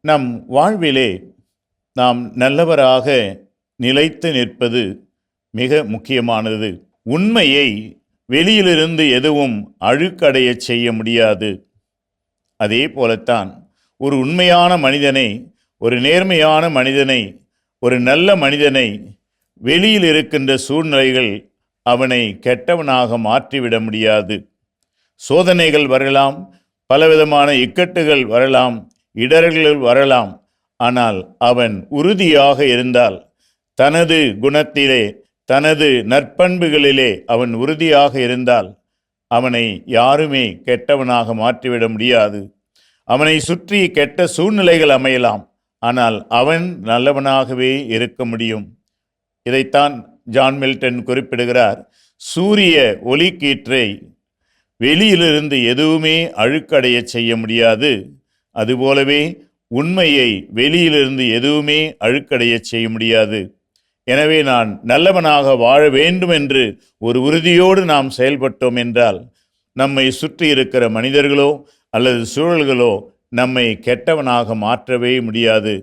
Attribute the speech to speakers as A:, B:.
A: நம் வாழ்விலே நாம் நல்லவராக நிலைத்து நிற்பது மிக முக்கியமானது. உண்மையை வெளியிலிருந்து எதுவும் அழுக்கடையச் செய்ய முடியாது. அதே போலத்தான் ஒரு உண்மையான மனிதனை ஒரு நேர்மையான மனிதனை ஒரு நல்ல மனிதனை வெளியில் இருக்கின்ற சூழ்நிலைகள் அவனை கெட்டவனாக மாற்றிவிட முடியாது. சோதனைகள் வரலாம் பலவிதமான இக்கட்டுகள் வரலாம் இடர்கள் வரலாம். ஆனால் அவன் உறுதியாக இருந்தால் தனது குணத்திலே தனது நற்பண்புகளிலே அவன் உறுதியாக இருந்தால் அவனை யாருமே கெட்டவனாக மாற்றிவிட முடியாது. அவனை சுற்றி கெட்ட சூழ்நிலைகள் அமையலாம் ஆனால் அவன் நல்லவனாகவே இருக்க முடியும். இதைத்தான் ஜான் மில்டன் குறிப்பிடுகிறார். சூரிய ஒளிக்கீற்றை வெளியிலிருந்து எதுவுமே அழுக்கடையச் செய்ய முடியாது. அதுபோலவே உண்மையை வெளியிலிருந்து எதுவுமே அழுக்கடையச் செய்ய முடியாது. எனவே நான் நல்லவனாக வாழ வேண்டும் என்று ஒரு உறுதியோடு நாம் செயல்பட்டோம் என்றால் நம்மை சுற்றி இருக்கிற மனிதர்களோ அல்லது சூழல்களோ நம்மை கெட்டவனாக மாற்றவே முடியாது.